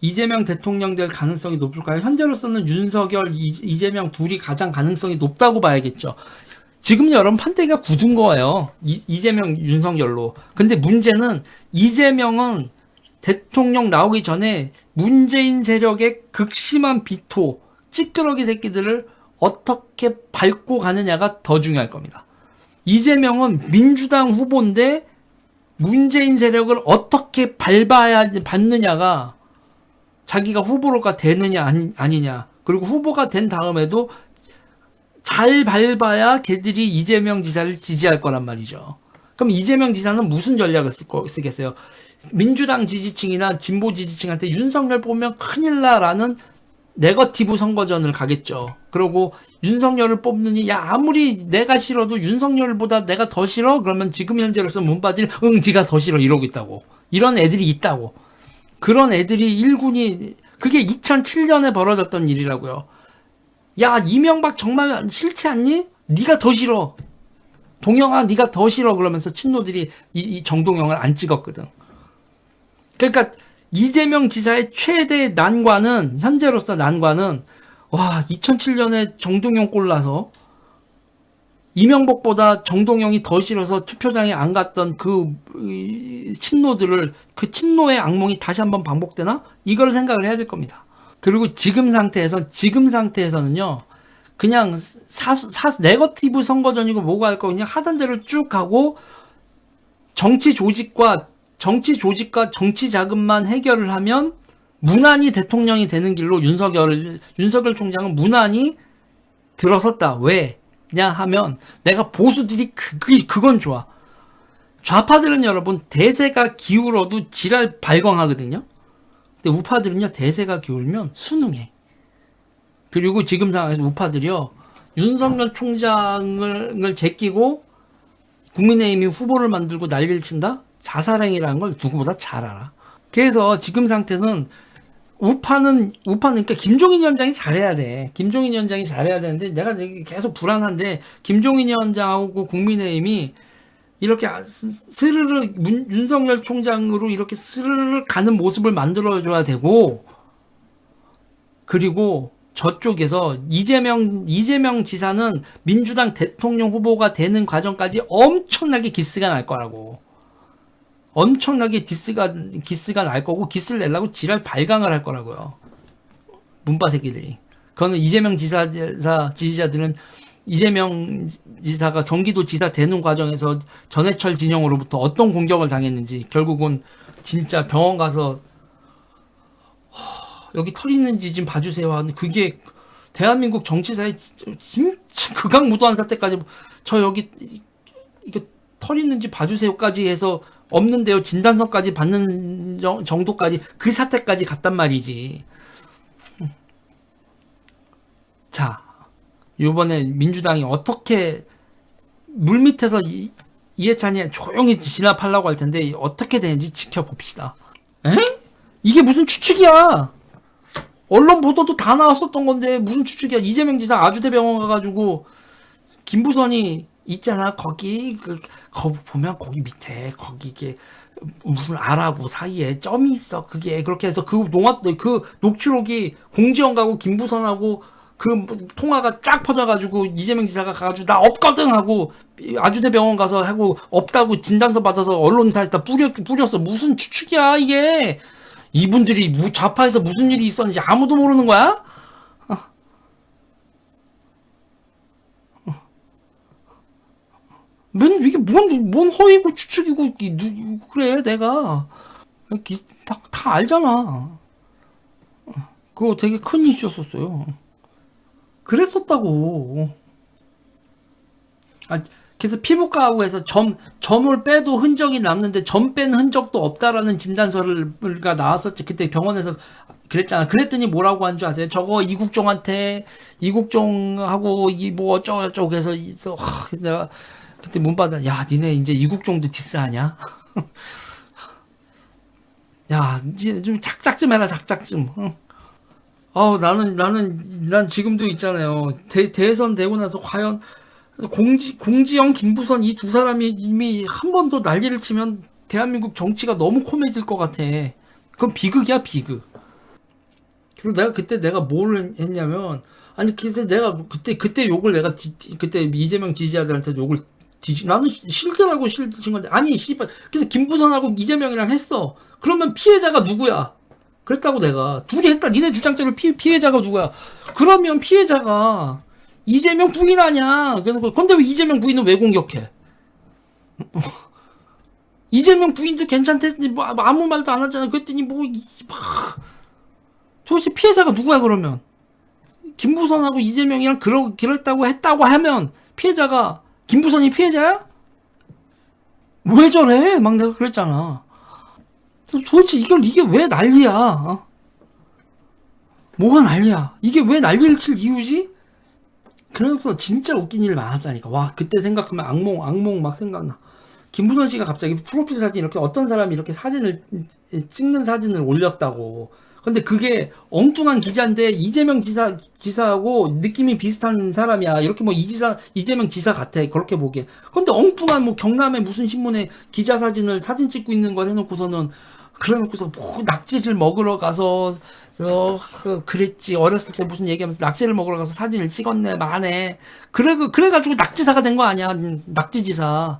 이재명 대통령 될 가능성이 높을까요? 현재로서는 윤석열, 이- 이재명 둘이 가장 가능성이 높다고 봐야겠죠. 지금 여러분 판때기가 굳은 거예요. 이, 이재명, 윤석열로. 근데 문제는 이재명은 대통령 나오기 전에 문재인 세력의 극심한 비토, 찌끄러기 새끼들을 어떻게 밟고 가느냐가 더 중요할 겁니다. 이재명은 민주당 후보인데 문재인 세력을 어떻게 밟아야 밟느냐가 자기가 후보로가 되느냐 아니, 아니냐 그리고 후보가 된 다음에도 잘 밟아야 걔들이 이재명 지사를 지지할 거란 말이죠. 그럼 이재명 지사는 무슨 전략을 쓰겠어요? 민주당 지지층이나 진보 지지층한테 윤석열 보면 큰일 나라는 네거티브 선거전을 가겠죠. 그리고 윤석열을 뽑느니 야 아무리 내가 싫어도 윤석열보다 내가 더 싫어 그러면 지금 현재로서 문바지는 응 네가 더 싫어 이러고 있다고 이런 애들이 있다고 그런 애들이 일군이 그게 2007년에 벌어졌던 일이라고요. 야 이명박 정말 싫지 않니? 네가 더 싫어. 동영아 네가 더 싫어 그러면서 친노들이 이, 이 정동영을 안 찍었거든. 그러니까 이재명 지사의 최대 난관은 현재로서 난관은 와 2007년에 정동영 골라서 이명박보다 정동영이 더 싫어서 투표장에 안 갔던 그 이, 친노들을 그 친노의 악몽이 다시 한번 반복되나 이걸 생각을 해야 될 겁니다. 그리고 지금 상태에서 지금 상태에서는요 그냥 사수 사 네거티브 선거전이고 뭐가 할거 그냥 하던 대로 쭉 가고 정치 조직과 정치 조직과 정치 자금만 해결을 하면 무난히 대통령이 되는 길로 윤석열 윤석열 총장은 무난히 들어섰다. 왜 냐 하면 내가 보수들이 그, 그 그건 좋아. 좌파들은 여러분 대세가 기울어도 지랄 발광하거든요. 근데 우파들은요 대세가 기울면 순응해. 그리고 지금 상황에서 우파들이요 윤석열 총장을 제끼고 국민의힘이 후보를 만들고 난리를 친다? 자살행위라는 걸 누구보다 잘 알아. 그래서 지금 상태는 우파는 우파는 그러니까 김종인 위원장이 잘해야 돼. 김종인 위원장이 잘해야 되는데 내가 계속 불안한데 김종인 위원장하고 국민의힘이 이렇게 스- 스르르 문- 윤석열 총장으로 이렇게 스르르 가는 모습을 만들어줘야 되고 그리고 저쪽에서 이재명 이재명 지사는 민주당 대통령 후보가 되는 과정까지 엄청나게 기스가 날 거라고. 엄청나게 디스가 기스가 날 거고 기스를 내려고 지랄 발광을 할 거라고요. 문바 새끼들이. 그거는 이재명 지사 지지자들은 이재명 지사가 경기도 지사 되는 과정에서 전해철 진영으로부터 어떤 공격을 당했는지 결국은 진짜 병원 가서 허, 여기 털 있는지 좀 봐주세요 하는 그게 대한민국 정치사에 진짜 극악무도한 사태까지 저 여기 이거 털 있는지 봐주세요까지 해서 없는데요 진단서까지 받는 정- 정도까지 그 사태까지 갔단 말이지. 자, 이번에 민주당이 어떻게 물 밑에서 이, 이해찬이 조용히 진압하려고 할 텐데 어떻게 되는지 지켜봅시다. 에? 이게 무슨 추측이야? 언론 보도도 다 나왔었던 건데 무슨 추측이야? 이재명 지사 아주대병원 가가지고 김부선이 있잖아. 거기 그 거 보면 거기 밑에 거기 이게 무슨 알하고 사이에 점이 있어. 그게 그렇게 해서 그 농화 그 녹취록이 공지원가고 김부선하고 그 통화가 쫙 퍼져가지고 이재명 지사가 가가지고 나 없거든 하고 아주대 병원 가서 하고 없다고 진단서 받아서 언론사에다 뿌렸 뿌렸어. 무슨 추측이야 이게? 이분들이 무- 좌파에서 무슨 일이 있었는지 아무도 모르는 거야? 맨 이게 뭔, 뭔 허위고 추측이고 이 누, 그래 내가. 기- 다, 다 알잖아. 그거 되게 큰 이슈였었어요. 그랬었다고. 아 그래서 피부과하고 해서 점 점을 빼도 흔적이 남는데 점 뺀 흔적도 없다라는 진단서가 나왔었지. 그때 병원에서 그랬잖아. 그랬더니 뭐라고 한 줄 아세요? 저거 이국종한테 이국종하고 이 뭐 어쩌고 저쩌고 해서 하, 내가 그때 문받아 야 니네 이제 이국종도 디스하냐? 야 이제 좀 작작 좀 해라 작작 좀. 응? 어 나는 나는 난 지금도 있잖아요. 대, 대선 되고 나서 과연 공지 공지영 김부선 이 두 사람이 이미 한 번 더 난리를 치면 대한민국 정치가 너무 코미디일 것 같아. 그건 비극이야 비극. 그리고 내가 그때 내가 뭘 했냐면 아니 그래서 내가 그때 그때 욕을 내가 디- 디- 그때 이재명 지지자들한테 욕을 뒤지 나는 싫더라고 싫은 건데 아니 씨발 그래서 김부선하고 이재명이랑 했어. 그러면 피해자가 누구야? 그랬다고 내가. 둘이 했다. 니네 주장대로 피, 피해자가 누구야? 그러면 피해자가 이재명 부인 아니야. 그래서 근데 왜 이재명 부인은 왜 공격해? 이재명 부인도 괜찮댔니? 뭐 아무 말도 안 하잖아. 그랬더니 뭐 이- 막. 도대체 피해자가 누구야 그러면? 김부선하고 이재명이랑 그러, 그랬다고 했다고 하면 피해자가 김부선이 피해자야? 왜 저래? 막 내가 그랬잖아. 도- 도대체 이걸 이게 왜 난리야? 어? 뭐가 난리야? 이게 왜 난리를 칠 이유지? 그래서 진짜 웃긴 일 많았다니까. 와 그때 생각하면 악몽 악몽 막 생각나. 김부선 씨가 갑자기 프로필 사진 이렇게 어떤 사람이 이렇게 사진을 찍는 사진을 올렸다고. 근데 그게 엉뚱한 기자인데 이재명 지사 지사하고 느낌이 비슷한 사람이야. 이렇게 뭐 이지사 이재명 지사 같아. 그렇게 보기에. 근데 엉뚱한 뭐 경남의 무슨 신문에 기자 사진을 사진 찍고 있는 걸 해놓고서는 그래놓고서 뭐 낙지를 먹으러 가서 어 그- 그랬지 어렸을 때 무슨 얘기하면서 낙지를 먹으러 가서 사진을 찍었네 마네 그래 그래가지고 낙지사가 된 거 아니야 음, 낙지지사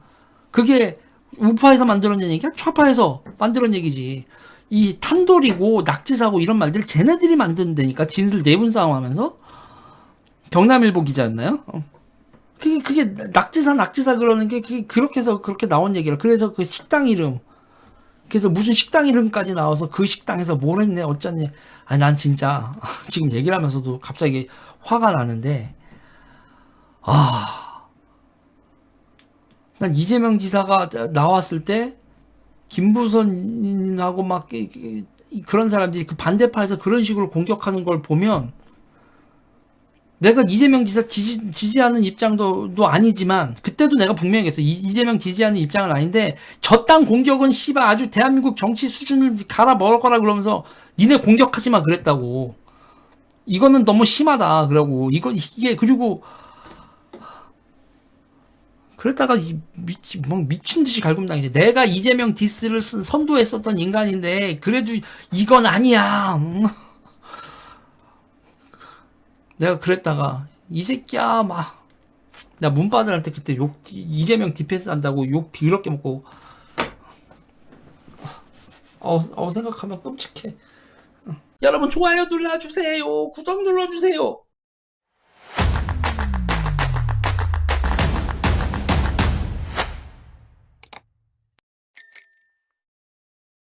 그게 우파에서 만들어낸 얘기야 좌파에서 만들어낸 얘기지 이 탄돌이고 낙지사고 이런 말들 쟤네들이 만든다니까 지네들 내분 싸움하면서? 경남일보 기자였나요? 어. 그게 그게 낙지사 낙지사 그러는 게 그게 그렇게 해서 그렇게 나온 얘기라. 그래서 그 식당 이름. 그래서 무슨 식당 이름까지 나와서 그 식당에서 뭘 했네 어쩌네. 아니 난 진짜 지금 얘기를 하면서도 갑자기 화가 나는데. 아. 난 이재명 지사가 나왔을 때 김부선하고 막 그런 사람들이 그 반대파에서 그런 식으로 공격하는 걸 보면 내가 이재명 지사 지지, 지지하는 입장도 도 아니지만 그때도 내가 분명히 했어. 이- 이재명 지지하는 입장은 아닌데 저땅 공격은 씨발 아주 대한민국 정치 수준을 갈아 먹어라 그러면서 니네 공격하지 마 그랬다고. 이거는 너무 심하다 그러고 이거 이게 그리고 그랬다가 이 미치, 뭐 미친 듯이 갈굼당이지. 내가 이재명 디스를 쓴, 선도했었던 인간인데, 그래도 이건 아니야. 음. 내가 그랬다가, 이 새끼야, 막. 나 문바들한테 그때 욕, 이재명 디펜스 한다고 욕 더럽게 먹고. 어, 어, 생각하면 끔찍해. 여러분, 좋아요 눌러주세요. 구독 눌러주세요.